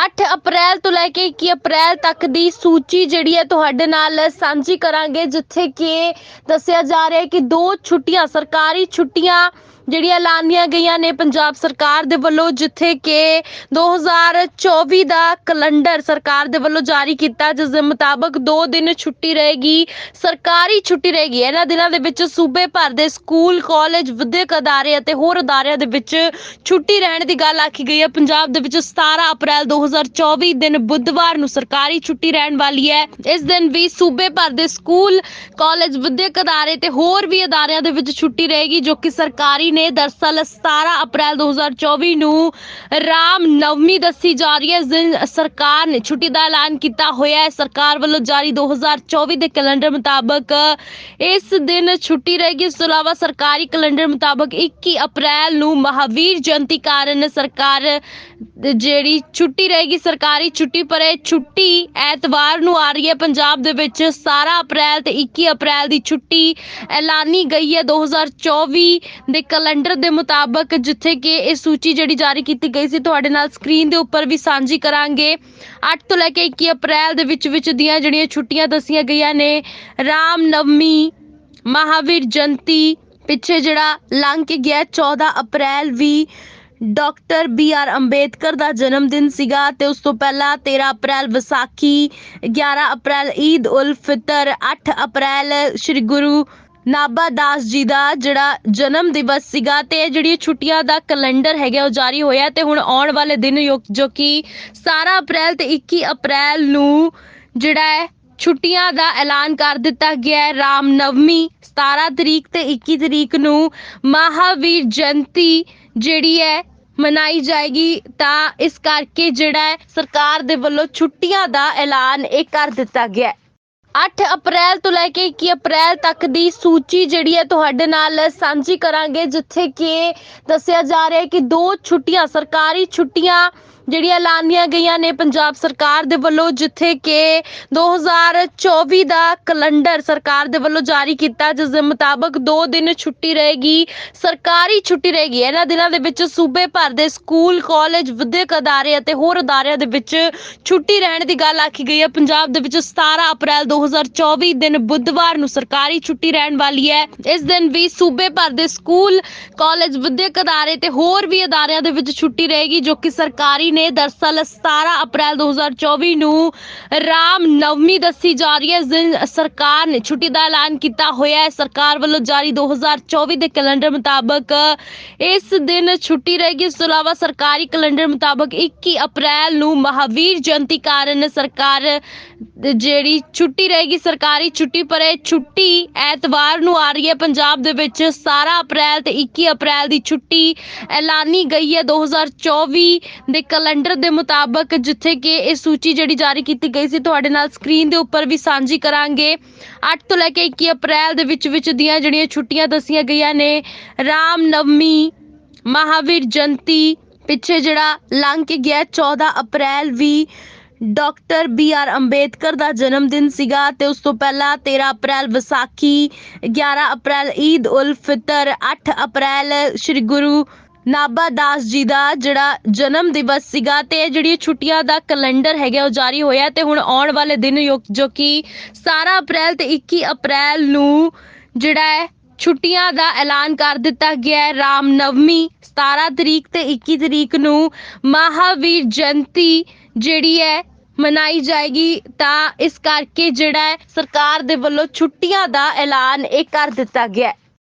8 ਅਪ੍ਰੈਲ ਤੋਂ ਲੈ ਕੇ 21 ਅਪ੍ਰੈਲ ਤੱਕ ਦੀ ਸੂਚੀ ਜਿਹੜੀ ਹੈ ਤੁਹਾਡੇ ਨਾਲ ਸਾਂਝੀ ਕਰਾਂਗੇ, ਜਿੱਥੇ ਕਿ ਦੱਸਿਆ ਜਾ ਰਿਹਾ ਹੈ ਕਿ ਦੋ ਛੁੱਟੀਆਂ, ਸਰਕਾਰੀ ਛੁੱਟੀਆਂ ਜਿਹੜੀਆਂ ਐਲਾਨੀਆਂ ਗਈਆਂ ਨੇ ਪੰਜਾਬ ਸਰਕਾਰ ਦੇ ਵੱਲੋਂ, ਜਿੱਥੇ ਕਿ 2024 ਦਾ ਕੈਲੰਡਰ ਸਰਕਾਰ ਦੇ ਵੱਲੋਂ ਜਾਰੀ ਕੀਤਾ, ਜਿਸ ਦੇ ਮੁਤਾਬਕ 2 ਦਿਨ ਛੁੱਟੀ ਰਹੇਗੀ, ਸਰਕਾਰੀ ਛੁੱਟੀ ਰਹੇਗੀ। ਇਹਨਾਂ ਦਿਨਾਂ ਦੇ ਵਿੱਚ ਸੂਬੇ ਭਰ ਦੇ ਸਕੂਲ, ਕਾਲਜ, ਵਿਦਿਅਕ ਅਦਾਰੇ ਅਤੇ ਹੋਰ ਅਦਾਰਿਆਂ ਦੇ ਵਿੱਚ ਛੁੱਟੀ ਰਹਿਣ ਦੀ ਗੱਲ ਆਖੀ ਗਈ ਹੈ। ਪੰਜਾਬ ਦੇ ਵਿੱਚ 17 ਅਪ੍ਰੈਲ 2024 ਦਿਨ ਬੁੱਧਵਾਰ ਨੂੰ ਸਰਕਾਰੀ ਛੁੱਟੀ ਰਹਿਣ ਵਾਲੀ ਹੈ। ਇਸ ਦਿਨ ਵੀ ਸੂਬੇ ਭਰ ਦੇ ਸਕੂਲ, ਕਾਲਜ, ਵਿਦਿਅਕ ਅਦਾਰੇ ਤੇ ਹੋਰ ਵੀ ਅਦਾਰਿਆਂ ਦੇ ਵਿੱਚ ਛੁੱਟੀ ਰਹੇਗੀ, ਜੋ ਕਿ ਸਰਕਾਰੀ ਨੇ ਦਰਸਲ 17 ਅਪ੍ਰੈਲ 2024 ਨੂੰ ਰਾਮ ਨਵਮੀ ਦੱਸੀ ਜਾ ਰਹੀ ਹੈ। ਇਸ ਸਰਕਾਰ ਨੇ ਛੁੱਟੀ ਦਾ ਐਲਾਨ ਕੀਤਾ ਹੋਇਆ ਹੈ। ਸਰਕਾਰ ਵੱਲੋਂ ਜਾਰੀ 2024 ਦੇ ਕੈਲੰਡਰ ਮੁਤਾਬਕ ਇਸ ਦਿਨ ਛੁੱਟੀ ਰਹੇਗੀ। ਇਸ ਤੋਂ ਇਲਾਵਾ ਸਰਕਾਰੀ ਕੈਲੰਡਰ ਮੁਤਾਬਕ 21 ਅਪ੍ਰੈਲ ਨੂੰ ਮਹਾਵੀਰ ਜਯੰਤੀ ਕਾਰਨ ਸਰਕਾਰ ਜਿਹੜੀ ਛੁੱਟੀ ਰਹੇਗੀ, ਸਰਕਾਰੀ ਛੁੱਟੀ, ਪਰ ਇਹ ਛੁੱਟੀ ਐਤਵਾਰ ਨੂੰ ਆ ਰਹੀ ਹੈ। ਪੰਜਾਬ ਦੇ ਵਿੱਚ 17 ਅਪ੍ਰੈਲ ਤੇ 21 ਅਪ੍ਰੈਲ ਦੀ ਛੁੱਟੀ ਐਲਾਨੀ ਗਈ ਹੈ। 2024 ਦੇ ਕੈਲੰਡਰ ਦੇ ਮੁਤਾਬਕ ਜਿੱਥੇ ਕਿ ਇਹ ਸੂਚੀ ਜਿਹੜੀ ਜਾਰੀ ਕੀਤੀ ਗਈ ਸੀ, ਤੁਹਾਡੇ ਨਾਲ ਸਕਰੀਨ ਦੇ ਉੱਪਰ ਵੀ ਸਾਂਝੀ ਕਰਾਂਗੇ। 8 ਤੋਂ ਲੈ ਕੇ 21 ਅਪ੍ਰੈਲ ਦੇ ਵਿੱਚ ਵਿੱਚ ਦੀਆਂ ਜਿਹੜੀਆਂ ਛੁੱਟੀਆਂ ਦੱਸੀਆਂ ਗਈਆਂ ਨੇ, ਰਾਮ ਨਵਮੀ, ਮਹਾਵੀਰ ਜਯੰਤੀ, ਪਿੱਛੇ ਜਿਹੜਾ ਲੰਘ ਕੇ ਗਿਆ 14 ਅਪ੍ਰੈਲ ਵੀ, ਡਾਕਟਰ ਬੀ ਆਰ ਅੰਬੇਦਕਰ ਦਾ ਜਨਮ ਦਿਨ ਸੀਗਾ ਤੇ ਉਸ ਤੋਂ ਪਹਿਲਾਂ 13 ਅਪ੍ਰੈਲ ਵਿਸਾਖੀ 11 ਅਪ੍ਰੈਲ ਈਦ ਉਲ ਫਿਤਰ 8 ਅਪ੍ਰੈਲ ਸ੍ਰੀ ਗੁਰੂ ਨਾਭਾ ਦਾਸ ਜੀ ਦਾ ਜਿਹੜਾ ਜਨਮ ਦਿਵਸ ਸੀਗਾ ਤੇ ਇਹ ਜਿਹੜੀ ਛੁੱਟੀਆਂ ਦਾ ਕੈਲੰਡਰ ਹੈਗਾ ਉਹ ਜਾਰੀ ਹੋਇਆ ਤੇ ਹੁਣ ਆਉਣ ਵਾਲੇ ਦਿਨ ਯੋ- ਜੋ ਕਿ 17 ਅਪ੍ਰੈਲ ਤੇ 21 ਅਪ੍ਰੈਲ ਨੂੰ ਜਿਹੜਾ ਹੈ, ਛੁੱਟੀਆਂ ਦਾ ਐਲਾਨ ਕਰ ਦਿੱਤਾ ਗਿਆ ਹੈ। ਰਾਮ ਨਵਮੀ 17 ਤਰੀਕ ਤੇ 21 ਤਰੀਕ ਨੂੰ ਮਹਾਵੀਰ ਜਯੰਤੀ ਜਿਹੜੀ ਹੈ ਮਨਾਈ ਜਾਏਗੀ ਤਾਂ ਇਸ ਕਰਕੇ ਜਿਹੜਾ ਹੈ, ਸਰਕਾਰ ਦੇ ਵੱਲੋਂ ਛੁੱਟੀਆਂ ਦਾ ਐਲਾਨ ਇਹ ਕਰ ਦਿੱਤਾ ਗਿਆ ਹੈ। 8 ਅਪ੍ਰੈਲ ਤੋਂ ਲੈ ਕੇ 21 ਅਪ੍ਰੈਲ ਤੱਕ ਦੀ ਸੂਚੀ ਜਿਹੜੀ ਹੈ ਤੁਹਾਡੇ ਨਾਲ ਸਾਂਝੀ ਕਰਾਂਗੇ, ਜਿੱਥੇ ਕਿ ਦੱਸਿਆ ਜਾ ਰਿਹਾ ਹੈ ਕਿ ਦੋ ਛੁੱਟੀਆਂ, ਸਰਕਾਰੀ ਛੁੱਟੀਆਂ ਜਿਹੜੀਆਂ ਐਲਾਨੀਆਂ ਗਈਆਂ ਨੇ ਪੰਜਾਬ ਸਰਕਾਰ ਦੇ ਵੱਲੋਂ, ਜਿੱਥੇ ਕਿ 2024 ਦਾ ਕੈਲੰਡਰ ਸਰਕਾਰ ਦੇ ਵੱਲੋਂ ਜਾਰੀ ਕੀਤਾ, ਜਿਸ ਦੇ ਮੁਤਾਬਕ 2 ਦਿਨ ਛੁੱਟੀ ਰਹੇਗੀ, ਸਰਕਾਰੀ ਛੁੱਟੀ ਰਹੇਗੀ। ਇਹਨਾਂ ਦਿਨਾਂ ਦੇ ਵਿੱਚ ਸੂਬੇ ਭਰ ਦੇ ਸਕੂਲ, ਕਾਲਜ, ਵਿਦਿਅਕ ਅਦਾਰੇ ਅਤੇ ਹੋਰ ਅਦਾਰਿਆਂ ਦੇ ਵਿੱਚ ਛੁੱਟੀ ਰਹਿਣ ਦੀ ਗੱਲ ਆਖੀ ਗਈ ਹੈ। ਪੰਜਾਬ ਦੇ ਵਿੱਚ 17 ਅਪ੍ਰੈਲ 2024 ਦਿਨ ਬੁੱਧਵਾਰ ਨੂੰ ਸਰਕਾਰੀ ਛੁੱਟੀ ਰਹਿਣ ਵਾਲੀ ਹੈ। ਇਸ ਦਿਨ ਵੀ ਸੂਬੇ ਭਰ ਦੇ ਸਕੂਲ, ਕਾਲਜ, ਵਿਦਿਅਕ ਅਦਾਰੇ ਤੇ ਹੋਰ ਵੀ ਅਦਾਰਿਆਂ ਦੇ ਵਿੱਚ ਛੁੱਟੀ ਰਹੇਗੀ, ਜੋ ਕਿ ਸਰਕਾਰੀ ਨੇ ਦਰਸਲ 17 ਅਪ੍ਰੈਲ 2024 ਨੂੰ ਰਾਮ ਨਵਮੀ ਦੱਸੀ ਜਾ ਰਹੀ ਹੈ। ਇਸ ਸਰਕਾਰ ਨੇ ਛੁੱਟੀ ਦਾ ਐਲਾਨ ਕੀਤਾ ਹੋਇਆ ਹੈ। ਸਰਕਾਰ ਵੱਲੋਂ ਜਾਰੀ 2024 ਦੇ ਕੈਲੰਡਰ ਮੁਤਾਬਕ ਇਸ ਦਿਨ ਛੁੱਟੀ ਰਹੇਗੀ। ਇਸ ਤੋਂ ਇਲਾਵਾ ਸਰਕਾਰੀ ਕੈਲੰਡਰ ਮੁਤਾਬਕ 21 ਅਪ੍ਰੈਲ ਨੂੰ ਮਹਾਵੀਰ ਜਯੰਤੀ ਕਾਰਨ ਸਰਕਾਰ ਜਿਹੜੀ ਛੁੱਟੀ ਰਹੇਗੀ, ਸਰਕਾਰੀ ਛੁੱਟੀ, ਪਰ ਇਹ ਛੁੱਟੀ ਐਤਵਾਰ ਨੂੰ ਆ ਰਹੀ ਹੈ। ਪੰਜਾਬ ਦੇ ਵਿੱਚ 17 ਅਪ੍ਰੈਲ ਤੇ 21 ਅਪ੍ਰੈਲ ਦੀ ਛੁੱਟੀ ਐਲਾਨੀ ਗਈ ਹੈ। 2024 ਦੇ ਕੈਲੰਡਰ ਦੇ ਮੁਤਾਬਕ ਜਿੱਥੇ ਕਿ ਇਹ ਸੂਚੀ ਜਿਹੜੀ ਜਾਰੀ ਕੀਤੀ ਗਈ ਸੀ, ਤੁਹਾਡੇ ਨਾਲ ਸਕਰੀਨ ਦੇ ਉੱਪਰ ਵੀ ਸਾਂਝੀ ਕਰਾਂਗੇ। 8 ਤੋਂ ਲੈ ਕੇ 21 ਅਪ੍ਰੈਲ ਦੇ ਵਿੱਚ ਵਿੱਚ ਦੀਆਂ ਜਿਹੜੀਆਂ ਛੁੱਟੀਆਂ ਦੱਸੀਆਂ ਗਈਆਂ ਨੇ, ਰਾਮ ਨਵਮੀ, ਮਹਾਵੀਰ ਜਯੰਤੀ, ਪਿੱਛੇ ਜਿਹੜਾ ਲੰਘ ਕੇ ਗਿਆ 14 ਅਪ੍ਰੈਲ ਵੀ, ਡਾਕਟਰ ਬੀ ਆਰ ਅੰਬੇਦਕਰ ਦਾ ਜਨਮ ਦਿਨ ਸੀਗਾ ਤੇ ਉਸ ਤੋਂ ਪਹਿਲਾਂ 13 ਅਪ੍ਰੈਲ ਵਿਸਾਖੀ 11 ਅਪ੍ਰੈਲ ਈਦ ਉਲ ਫਿਤਰ 8 ਅਪ੍ਰੈਲ ਸ੍ਰੀ ਗੁਰੂ ਨਾਭਾ ਦਾਸ ਜੀ ਦਾ ਜਿਹੜਾ ਜਨਮ ਦਿਵਸ ਸੀਗਾ ਤੇ ਇਹ ਜਿਹੜੀ ਛੁੱਟੀਆਂ ਦਾ ਕੈਲੰਡਰ ਹੈਗਾ ਉਹ ਜਾਰੀ ਹੋਇਆ ਤੇ ਹੁਣ ਆਉਣ ਵਾਲੇ ਦਿਨ ਜੋ ਕਿ 17 ਅਪ੍ਰੈਲ ਤੇ 21 ਅਪ੍ਰੈਲ ਨੂੰ ਜਿਹੜਾ ਹੈ, ਛੁੱਟੀਆਂ ਦਾ ਐਲਾਨ ਕਰ ਦਿੱਤਾ ਗਿਆ ਹੈ। ਰਾਮ ਨਵਮੀ 17 ਤਰੀਕ ਤੇ 21 ਤਰੀਕ ਨੂੰ ਮਹਾਵੀਰ ਜਯੰਤੀ ਜਿਹੜੀ ਹੈ ਮਨਾਈ ਜਾਏਗੀ ਤਾਂ ਇਸ ਕਰਕੇ ਜਿਹੜਾ ਹੈ, ਸਰਕਾਰ ਦੇ ਵੱਲੋਂ ਛੁੱਟੀਆਂ ਦਾ ਐਲਾਨ ਇਹ ਕਰ ਦਿੱਤਾ ਗਿਆ ਹੈ।